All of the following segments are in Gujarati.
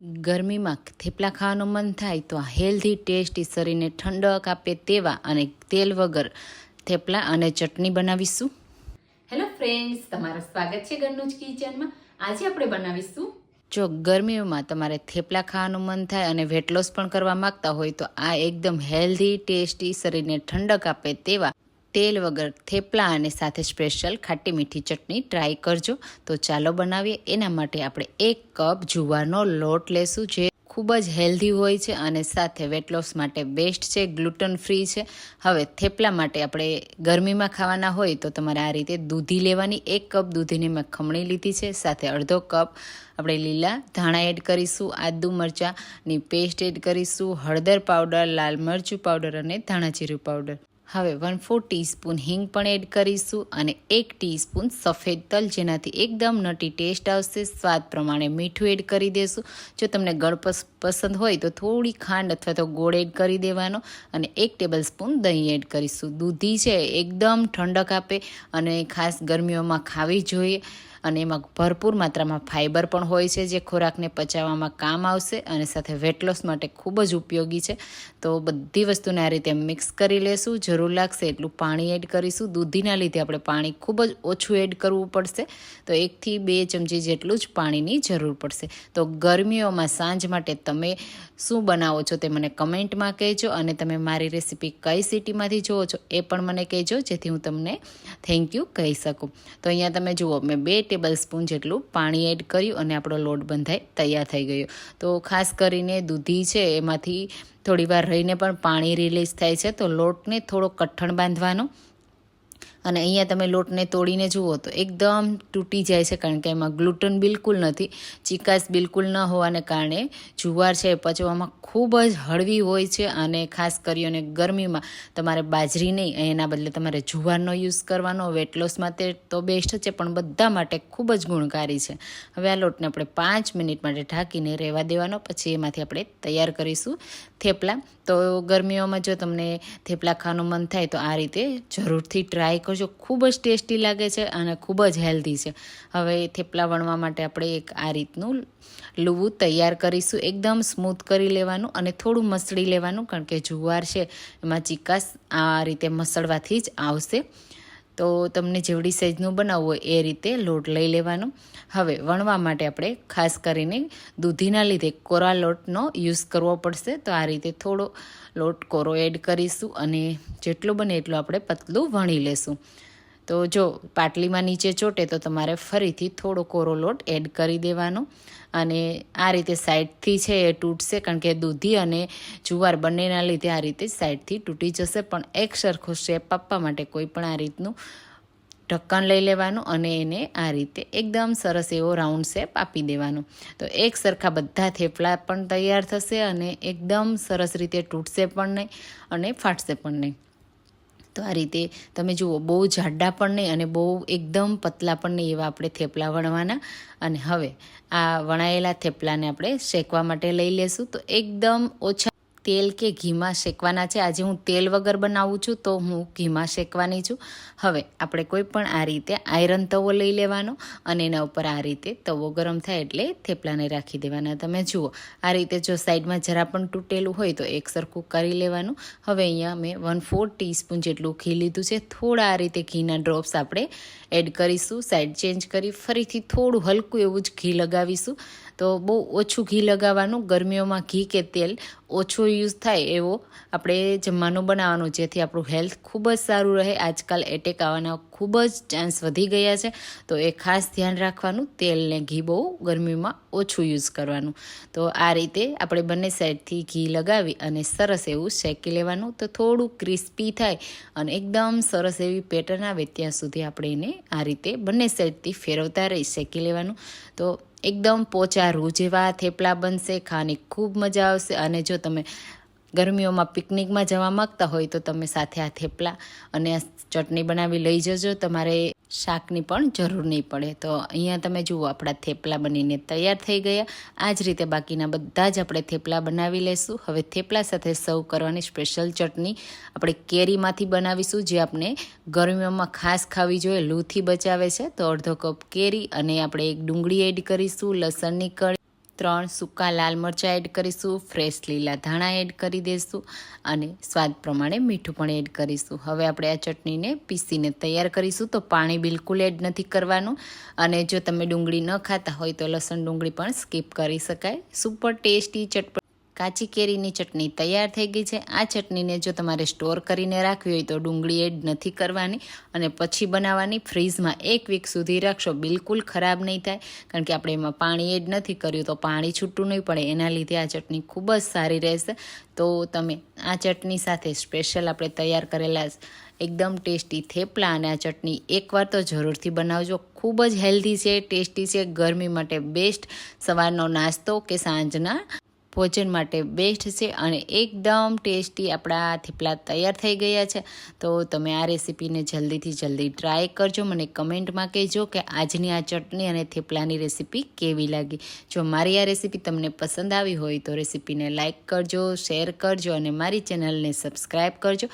ગરમીમાં થેપલા ખાવાનું મન થાય તો આ હેલ્ધી ટેસ્ટી શરીરને ઠંડક આપે તેવા અને તેલ વગર થેપલા અને ચટણી બનાવીશું. હેલો ફ્રેન્ડ્સ તમારું સ્વાગત છે ઘરનું જ કિચનમાં. આજે આપણે બનાવીશું. જો ગરમીઓમાં તમારે થેપલા ખાવાનું મન થાય અને વેટ લોસ પણ કરવા માંગતા હોય તો આ એકદમ હેલ્ધી ટેસ્ટી શરીરને ઠંડક આપે તેવા તેલ વગર થેપલા અને સાથે સ્પેશિયલ ખાટી મીઠી ચટણી ટ્રાય કરજો. તો ચાલો બનાવીએ. એના માટે આપણે એક કપ જુવારનો લોટ લેશું જે ખૂબ જ હેલ્ધી હોય છે અને સાથે વેટ લોસ માટે બેસ્ટ છે ગ્લુટન ફ્રી છે. હવે થેપલા માટે આપણે ગરમીમાં ખાવાના હોય તો તમારે આ રીતે દૂધી લેવાની. એક કપ દૂધીની મેં ખમણી લીધી છે. સાથે અડધો કપ આપણે લીલા ધાણા એડ કરીશું, આદુ મરચાંની પેસ્ટ એડ કરીશું, હળદર પાવડર, લાલ મરચું પાવડર અને ધાણા જીરું પાવડર. હવે વન ફોર ટીસ્પૂન હિંગ પણ એડ કરીશું અને એક ટીસ્પૂન સફેદ તલ, જેનાથી એકદમ નટી ટેસ્ટ આવશે. સ્વાદ પ્રમાણે મીઠું એડ કરી દેશું. જો તમને ગળપસ પસંદ હોય તો થોડી ખાંડ અથવા તો ગોળ એડ કરી દેવાનો અને એક ટેબલ સ્પૂન દહીં એડ કરીશું. દૂધી છે એકદમ ઠંડક આપે અને ખાસ ગરમીઓમાં ખાવી જોઈએ. અને એમાં ભરપૂર માત્રામાં ફાઇબર પણ હોય છે જે ખોરાકને પચાવવામાં કામ આવશે અને સાથે વેટ લોસ માટે ખૂબ જ ઉપયોગી છે. તો બધી વસ્તુને આ રીતે મિક્સ કરી લેશું. જરૂર લાગશે એટલું પાણી એડ કરીશું. દૂધીના લીધે આપણે પાણી ખૂબ જ ઓછું એડ કરવું પડશે. તો એકથી બે ચમચી જેટલું જ પાણીની જરૂર પડશે. તો ગરમીઓમાં સાંજ માટે તમે શું બનાવો છો તે મને કમેન્ટમાં કહેજો અને તમે મારી રેસીપી કઈ સિટીમાંથી જુઓ છો એ પણ મને કહેજો જેથી હું તમને થેન્ક યુ કહી શકું. તો અહીંયા તમે જુઓ, મેં બે ટેબલ સ્પૂન જેટલું પાણી એડ કર્યું અને આપણો લોટ બંધાઈ તૈયાર થઈ ગયો. તો ખાસ કરીને દૂધી છે, એમાંથી થોડી વાર રહીને પણ પાણી રિલીઝ થાય છે, તો લોટને થોડો કઠણ બાંધવાનો અને અહીંયા તમે લોટને તોડીને જુઓ તો એકદમ તૂટી જાય છે, કારણ કે એમાં ગ્લુટન બિલકુલ નથી, ચિકાસ બિલકુલ ન હોવાને કારણે જુવાર છે પચવામાં ખૂબ જ હળવી હોય છે અને ખાસ કરીને ગરમીમાં તમારે બાજરી નહીં, એના બદલે તમારે જુવારનો યુઝ કરવાનો વેટ લોસ માટે તો બેસ્ટ છે, પણ બધા માટે ખૂબ જ ગુણકારી છે. હવે આ લોટને આપણે પાંચ મિનિટ માટે ઢાંકીને રહેવા દેવાનો, પછી એમાંથી આપણે તૈયાર કરીશું થેપલા. તો ગરમીઓમાં જો તમને થેપલા ખાવાનું મન થાય તો આ રીતે જરૂરથી ટ્રાય કરજો ખૂબ જ ટેસ્ટી લાગે છે અને ખૂબ જ હેલ્ધી છે. હવે થેપલા વણવા માટે આપણે એક આ રીતનું લુવું તૈયાર કરીશું. એકદમ સ્મૂથ કરી લેવાનું અને થોડું મસળી લેવાનું કારણ કે જુવાર છે, એમાં ચિકાસ આ રીતે મસળવાથી જ આવશે. તો તમને જેવડી સાઇઝનું બનાવવું હોય એ રીતે લોટ લઈ લેવાનો. હવે વણવા માટે આપણે ખાસ કરીને દૂધીના લીધે કોરા લોટનો યુઝ કરવો પડશે. તો આ રીતે થોડો લોટ કોરો એડ કરીશું અને જેટલું બને એટલું આપણે પતલું વણી લેશું. તો જો પાટલીમાં નીચે ચોટે તો તમારે ફરીથી થોડો કોરો લોટ એડ કરી દેવાનો. અને આ રીતે સાઈડથી છે એ તૂટશે, કારણ કે દૂધી અને જુવાર બંનેના લીધે આ રીતે સાઈડથી તૂટી જશે. પણ એક સરખો શેપ આપવા માટે કોઈ પણ આ રીતનું ઢક્કન લઈ લેવાનું અને એને આ રીતે એકદમ સરસ એવો રાઉન્ડ શેપ આપી દેવાનો. તો એક સરખા બધા થેપલા પણ તૈયાર થશે અને એકદમ સરસ રીતે તૂટશે પણ નહીં અને ફાટશે પણ નહીં. તો આ રીતે તમે જુઓ, બહુ જાડા પણ નહીં અને બહુ એકદમ પતલા પણ નહીં એવા આપણે થેપલા વણવાના. અને હવે આ વણાયેલા થેપલાને આપણે શેકવા માટે લઈ લેશું. તો એકદમ ઓછા તેલ કે ઘીમાં શેકવાના છે. આજે હું તેલ વગર બનાવું છું તો હું ઘીમાં શેકવાની છું. હવે આપણે કોઈ પણ આ રીતે આયરન તવો લઈ લેવાનો અને એના ઉપર આ રીતે તવો ગરમ થાય એટલે થેપલાને રાખી દેવાના. તમે જુઓ, આ રીતે જો સાઈડમાં જરા પણ તૂટેલું હોય તો એક સરખું કરી લેવાનું. હવે અહીંયા મેં વન ફોર ટીસ્પૂન જેટલું ઘી લીધું છે. થોડા આ રીતે ઘીના ડ્રોપ્સ આપણે એડ કરીશું. સાઈડ ચેન્જ કરી ફરીથી થોડું હલકું એવું જ ઘી લગાવીશું. તો બહુ ઓછું ઘી લગાવવાનું, ગરમીઓમાં ઘી કે તેલ ઓછો યુઝ થાય એવો આપણે જમવાનું બનાવવાનું, જેથી આપણું હેલ્થ ખૂબ જ સારું રહે. આજકાલ એટેક આવવાના ખૂબ જ ચાન્સ વધી ગયા છે. તો એ ખાસ ધ્યાન રાખવાનું, તેલ ને ઘી બહુ ગરમીમાં ઓછું યુઝ કરવાનું. તો આ રીતે આપણે બંને સાઈડથી ઘી લગાવી અને સરસ એવું શેકી લેવાનું. તો થોડું ક્રિસ્પી થાય અને એકદમ સરસ એવી પેટર્ન આવે, ત્યાં સુધી આપણે એને આ રીતે બંને સાઈડથી ફેરવતા રહી, શેકી લેવાનું. તો એકદમ પોચા રૂ જેવા થેપલા બનશે ખાવાની ખૂબ મજા આવશે અને જો તમે ગરમીઓમાં પિકનિકમાં જવા માગતા હોય તો તમે સાથે આ થેપલા અને ચટણી બનાવી લઈ જજો. તમારે શાકની પણ જરૂર નહીં પડે. તો અહીંયા તમે જુઓ, આપણા થેપલા બનીને તૈયાર થઈ ગયા. આ જ રીતે બાકીના બધા જ આપણે થેપલા બનાવી લઈશું હવે થેપલા સાથે સર્વ કરવાની સ્પેશિયલ ચટણી આપણે કેરીમાંથી બનાવીશું, જે આપણે ગરમીઓમાં ખાસ ખાવી જોઈએ. લૂથી બચાવે છે. તો અડધો કપ કેરી અને આપણે એક ડુંગળી એડ કરીશું, લસણની કળી ત્રણ સૂકા લાલ મરચાં એડ કરીશું, ફ્રેશ લીલા ધાણા એડ કરી દઈશું અને સ્વાદ પ્રમાણે મીઠું પણ એડ કરીશું. હવે આપણે આ ચટણીને પીસીને તૈયાર કરીશું, તો પાણી બિલકુલ એડ નથી કરવાનું. અને જો તમે ડુંગળી ન ખાતા હોય તો લસણ ડુંગળી પણ સ્કીપ કરી શકાય. સુપર ટેસ્ટી ચટપટ કાચી કેરીની ચટણી તૈયાર થઈ ગઈ છે. આ ચટણીને જો તમારે સ્ટોર કરીને રાખવી હોય તો ડુંગળી એડ નથી કરવાની અને પછી બનાવવાની ફ્રીઝમાં એક વીક સુધી રાખશો. બિલકુલ ખરાબ નહીં થાય. કારણ કે આપણે એમાં પાણી એડ નથી કર્યું તો પાણી છૂટું નહીં પડે. એના લીધે આ ચટણી ખૂબ જ સારી રહેશે. તો તમે આ ચટણી સાથે સ્પેશિયલ આપણે તૈયાર કરેલા એકદમ ટેસ્ટી થેપલા અને આ ચટણી એકવાર તો જરૂરથી બનાવજો. ખૂબ જ હેલ્ધી છે, ટેસ્ટી છે, ગરમી માટે બેસ્ટ. સવારનો નાસ્તો કે સાંજના ભોજન માટે બેસ્ટ છે અને એકદમ ટેસ્ટી આપણા થેપલા તૈયાર થઈ ગયા છે. તો તમે આ રેસીપીને જલ્દીથી જલ્દી ટ્રાય કરજો. મને કમેન્ટમાં કહેજો કે આજની આ ચટણી અને થેપલાની રેસીપી કેવી લાગી. જો મારી આ રેસીપી તમને પસંદ આવી હોય તો રેસીપીને લાઇક કરજો શેર કરજો અને મારી ચેનલને સબસ્ક્રાઈબ કરજો.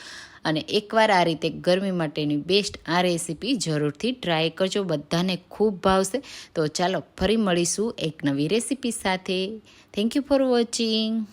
અને એકવાર આ રીતે ગરમી માટેની બેસ્ટ આ રેસીપી જરૂરથી ટ્રાય કરજો. બધાને ખૂબ ભાવશે. તો ચાલો ફરી મળીશું એક નવી રેસીપી સાથે. Thank you for 金